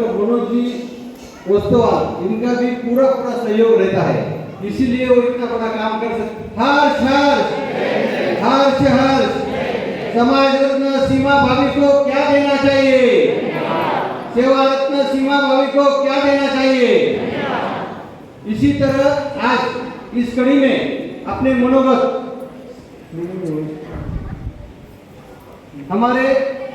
Doctor Manoj ji Ostwal, इनका भी पूरा पूरा सहयोग रहता है। इसीलिए वो इतना बड़ा काम कर सकते हर्ष हर्ष हर्ष हर्ष समाज रत्न सीमा भाभी को क्या देना चाहिए? सेवा रत्न सीमा भाभी को क्या देना चाहिए? इसी तरह आज इस कड़ी में अपने मनोगत हमारे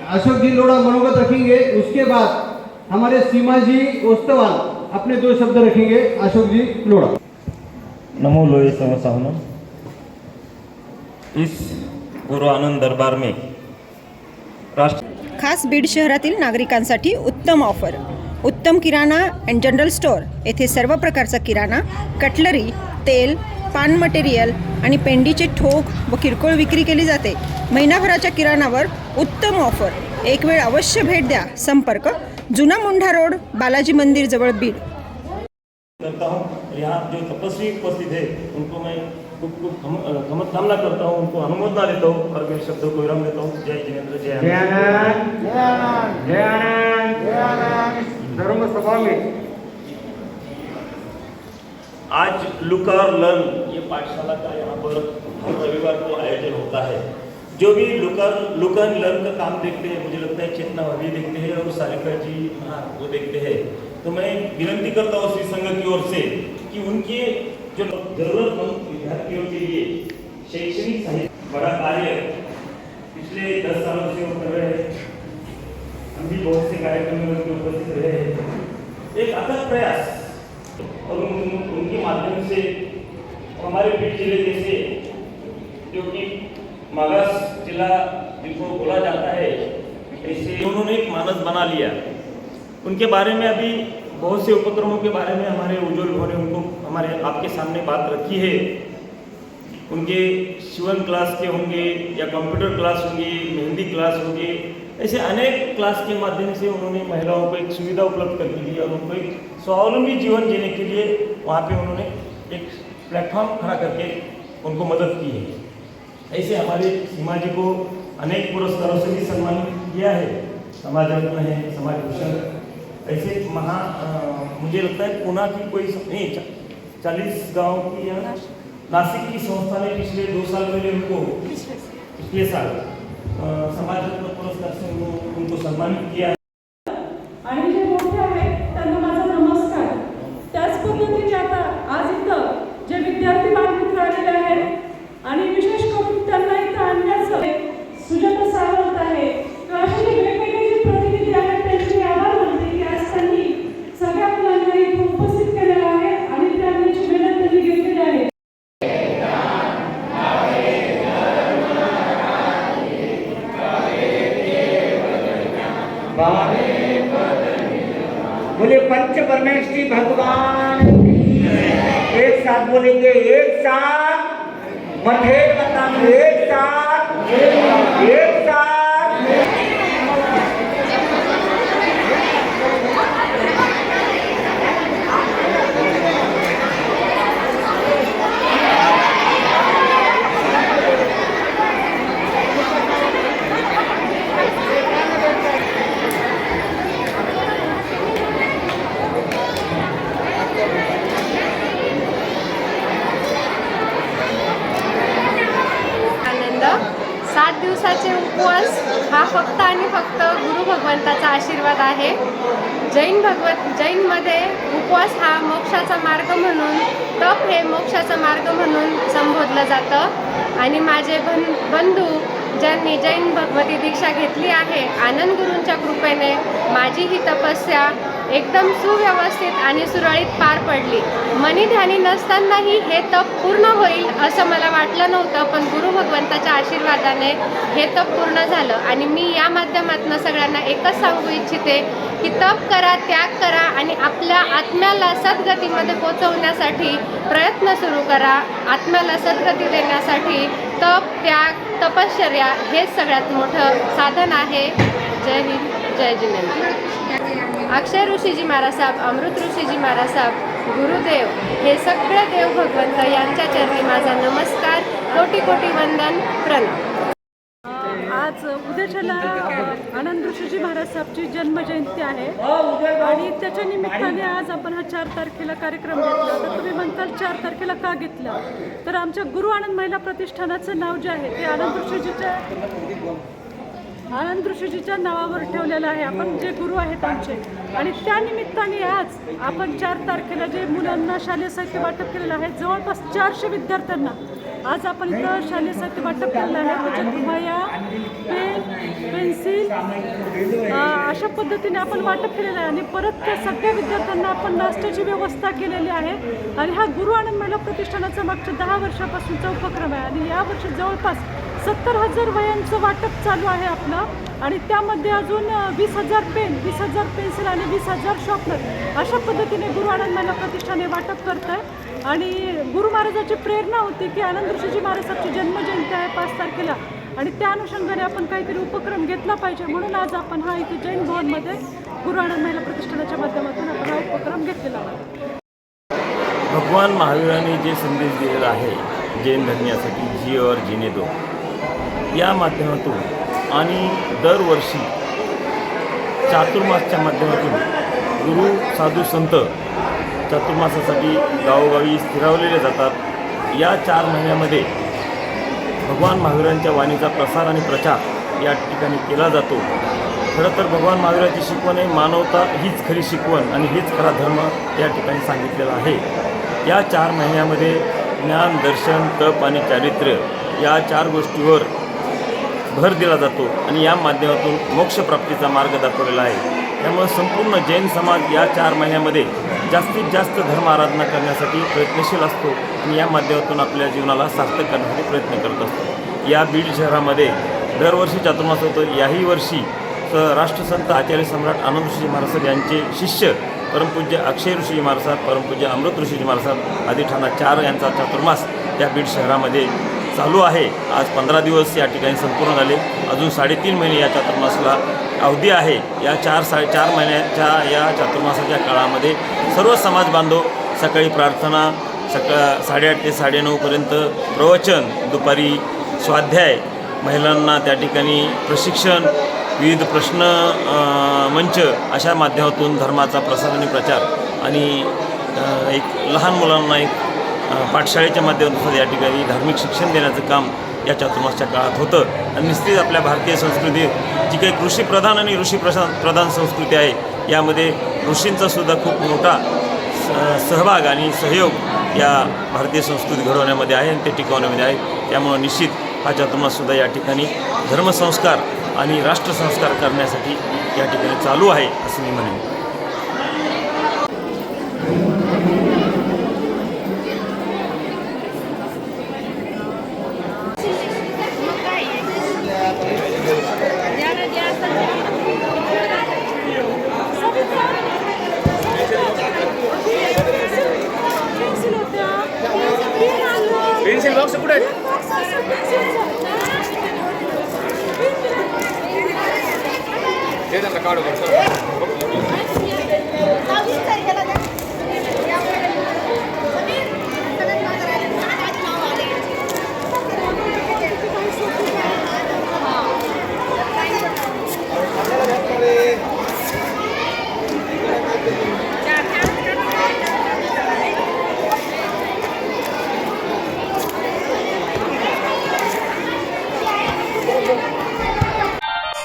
अशोक जी लोड़ा मनोगत रखेंगे, उसके बाद हमारे सीमा जी ओस्तवाल अपने दो शब्द रखेंगे अशोक जी लोड़ा नमो लोहे सम साहनो इस गुरु आनंद दरबार में राष्ट्र खास बीड शहरातील नागरिकांसाठी उत्तम ऑफर. उत्तम किराणा अँड जनरल स्टोअर येथे सर्व प्रकारचा किराणा कटलरी तेल पान मटेरियल आणि पेंडीचे ठोक व किरकोळ विक्री केली जाते. महिनाभराच्या किराणावर उत्तम ऑफर. एक वेळ अवश्य भेट द्या. संपर्क जुना मुंढा रोड बालाजी मंदिर जवळ बीड. करता हूँ यहाँ जो तपस्वी उपस्थित है उनको मैं खूब खूब हमत कामना करता हूँ उनको अनुमोदना देता हूँ और मेरे शब्दों को विराम देता हूँ। जय जिनेन्द्र जय आनंद। धर्म सभा में आज लुक और लर्न ये पाठशाला का यहाँ पर हर रविवार को आयोजन होता है। जो भी लुकर लुक एंड लर्न का काम देखते हैं मुझे लगता है चेतना भाभी देखते हैं और सारिका जी हाँ वो देखते हैं। तो मैं विनंती करता हूँ श्री संघ की ओर से कि उनके जो जरूरतमंद विद्यार्थियों के लिए शैक्षणिक साहित्य बड़ा कार्य पिछले दस सालों से वो कर रहे हैं। हम भी बहुत से कार्यक्रम में उपस्थित रहे हैं। एक अथक प्रयास और उन, उन- उनके माध्यम से हमारे बीड ज़िले जैसे जो कि मागास जिला जिनको बोला जाता है, ऐसे उन्होंने एक मानस बना लिया। उनके बारे में अभी बहुत से उपक्रमों के बारे में हमारे उज्जवल ने उनको, हमारे आपके सामने बात रखी है। उनके शिवन क्लास के होंगे या कंप्यूटर क्लास होंगे, मेहंदी क्लास होंगे, ऐसे अनेक क्लास के माध्यम से उन्होंने महिलाओं को एक सुविधा उपलब्ध कर दी और उनको एक स्वावलंबी जीवन जीने के लिए वहाँ पे उन्होंने एक प्लेटफॉर्म खड़ा करके उनको मदद की है। ऐसे हमारे सीमा जी को अनेक पुरस्कारों से भी सम्मानित किया है। समाज रत्न है, समाज भूषण। ऐसे महा मुझे लगता है पुणे की कोई नहीं चालीस गाँव की या नासिक की संस्था ने पिछले दो साल पहले उनको, पिछले साल समाज रत्न पुरस्कार से उनको सम्मानित किया। बोले पंच जी भगवान एक साथ बोलेंगे एक साथ। मठे बताओ एक साथ। एक साथ आनंद सात दिवसाचे उपवास हा फक्त आणि फक्त गुरु भगवंताचा आशीर्वाद आहे. जैन भगवत जैनमध्ये उपवास हा मोक्षाचा मार्ग म्हणून तप हे मोक्षाचा मार्ग म्हणून संबोधलं जातं. आणि माझे बन बंधू ज्यांनी जैन भगवती दीक्षा घेतली आहे आनंद गुरूंच्या कृपेने माझी ही तपस्या एकदम सुव्यवस्थित आणि सुरळीत पार पडली. मनी ध्यानी नसतानाही हे तप पूर्ण होईल असं मला वाटलं नव्हतं पण गुरु भगवंताच्या आशीर्वादाने हे तप पूर्ण झालं. आणि मी या माध्यमातून सगळ्यांना एकच सांगू इच्छिते की तप करा त्याग करा आणि आपल्या आत्म्याला सद्गतीमध्ये पोचवण्यासाठी प्रयत्न सुरू करा. आत्म्याला सद्गती देण्यासाठी तप त्याग तपश्चर्या हेच सगळ्यात मोठं साधन आहे. जय हिंद. जय जिनेंद्र अक्षय ऋषीजी महाराज साहेब अमृत ऋषीजी महाराज साहेब गुरुदेव हे सगळे देव भगवंत यांच्या चरणी माझा नमस्कार कोटी कोटी वंदन प्रणव आज उद्याच्याला आनंद ऋषीजी महाराज साहेबची जन्मजयंती आहे. आणि त्याच्या निमित्ताने आज आपण हा चार तारखेला कार्यक्रम घेतला. तर तुम्ही म्हणताल चार तारखेला का घेतला? तर आमच्या गुरु आनंद महिला प्रतिष्ठानाचं नाव जे आहे ते आनंद ऋषीजीच्या आनंद ऋषीजीच्या नावावर ठेवलेलं आहे. आपण जे गुरु आहेत आमचे. आणि त्या निमित्ताने आज आपण चार तारखेला जे मुलांना शालेय साहित्य वाटप केलेलं आहे जवळपास चारशे विद्यार्थ्यांना आज आपण इथं शालेय साहित्य वाटप केलेलं आहे. म्हणजे त्याच्यात पेन पेन्सिल अशा पद्धतीने आपण वाटप केलेलं आहे. आणि परत त्या सगळ्या विद्यार्थ्यांना आपण नाश्त्याची व्यवस्था केलेली आहे. आणि हा गुरु आनंद महिला प्रतिष्ठानाचा मागच्या दहा वर्षापासूनचा उपक्रम आहे. आणि यावर्षी जवळपास सत्तर हजार वयांचं वाटप चालू आहे आपलं. आणि त्यामध्ये अजून वीस हजार पेन वीस हजार पेन्सिल आणि वीस हजार शॉपनर अशा पद्धतीने गुरु आनंद महिला प्रतिष्ठाने वाटप करत आहे आणि गुरु महाराजाची प्रेरणा होती की आनंद ऋषीजी महाराजांची जन्मजयंती आहे पाच तारखेला. आणि त्या अनुषंगाने आपण काहीतरी उपक्रम घेतला पाहिजे. म्हणून आज आपण हा इथे जैन भवनमध्ये गुरु आनंद महिला प्रतिष्ठानाच्या माध्यमातून आपण हा उपक्रम घेतलेला आहे. भगवान महावीरांनी जे संदेश दिलेला आहे जैन धर्मियासाठी जी और जीने दो या माध्यमातून आणि दरवर्षी चातुर्मासच्या माध्यमातून गुरु साधू संत चातुर्मासासाठी गावोगावी स्थिरावलेले जातात. या चार महिन्यामध्ये भगवान महावीरांच्या वाणीचा प्रसार आणि प्रचार या ठिकाणी केला जातो. खरं तर भगवान महावीराची शिकवण आहे मानवता हीच खरी शिकवण आणि हीच खरा धर्म या ठिकाणी सांगितलेला आहे. या चार महिन्यामध्ये ज्ञान दर्शन तप आणि चारित्र्य या चार गोष्टीवर भर दिला जातो आणि या माध्यमातून मोक्षप्राप्तीचा मार्ग दाखवलेला आहे. त्यामुळे संपूर्ण जैन समाज या चार महिन्यामध्ये जास्तीत जास्त धर्म आराधना करण्यासाठी प्रयत्नशील असतो आणि या माध्यमातून आपल्या जीवनाला सार्थक करण्यासाठी प्रयत्न करत असतो. या बीड शहरामध्ये दरवर्षी चातुर्मास होतो. याही वर्षी स राष्ट्रसंत आचार्य सम्राट आनंद ऋषी महाराज यांचे शिष्य परमपूज्य अक्षय ऋषी महाराज परमपूज्य अमृत ऋषीजी महाराज आदी ठाणा चार यांचा चातुर्मास या बीड शहरामध्ये चालू आहे. आज पंधरा दिवस या ठिकाणी संपूर्ण झाले. अजून साडेतीन महिने या चातुर्मासाला अवधी आहे. या चार साडे चार महिन्याच्या या चातुर्मासाच्या काळामध्ये सर्व समाज बांधव सकाळी प्रार्थना सका साडेआठ ते साडेनऊपर्यंत प्रवचन दुपारी स्वाध्याय महिलांना त्या ठिकाणी प्रशिक्षण विविध प्रश्न मंच अशा माध्यमातून धर्माचा प्रसार आणि प्रचार आणि एक लहान मुलांना एक पाठशाळेच्या माध्यमातून या ठिकाणी धार्मिक शिक्षण देण्याचं काम या चातुर्मासच्या काळात होतं. आणि निश्चित आपल्या भारतीय संस्कृतीत जी काही कृषीप्रधान आणि ऋषी प्रशा प्रधान संस्कृती आहे यामध्ये ऋषींचा सुद्धा खूप मोठा स- सहभाग आणि सहयोग या भारतीय संस्कृती घडवण्यामध्ये आहे आणि ते टिकवण्यामध्ये आहे. त्यामुळं निश्चित हा चातुर्माससुद्धा या ठिकाणी धर्मसंस्कार आणि राष्ट्रसंस्कार करण्यासाठी या ठिकाणी चालू आहे असं मी म्हणेन. బాక్స్ కూడా లేదన్న కాడు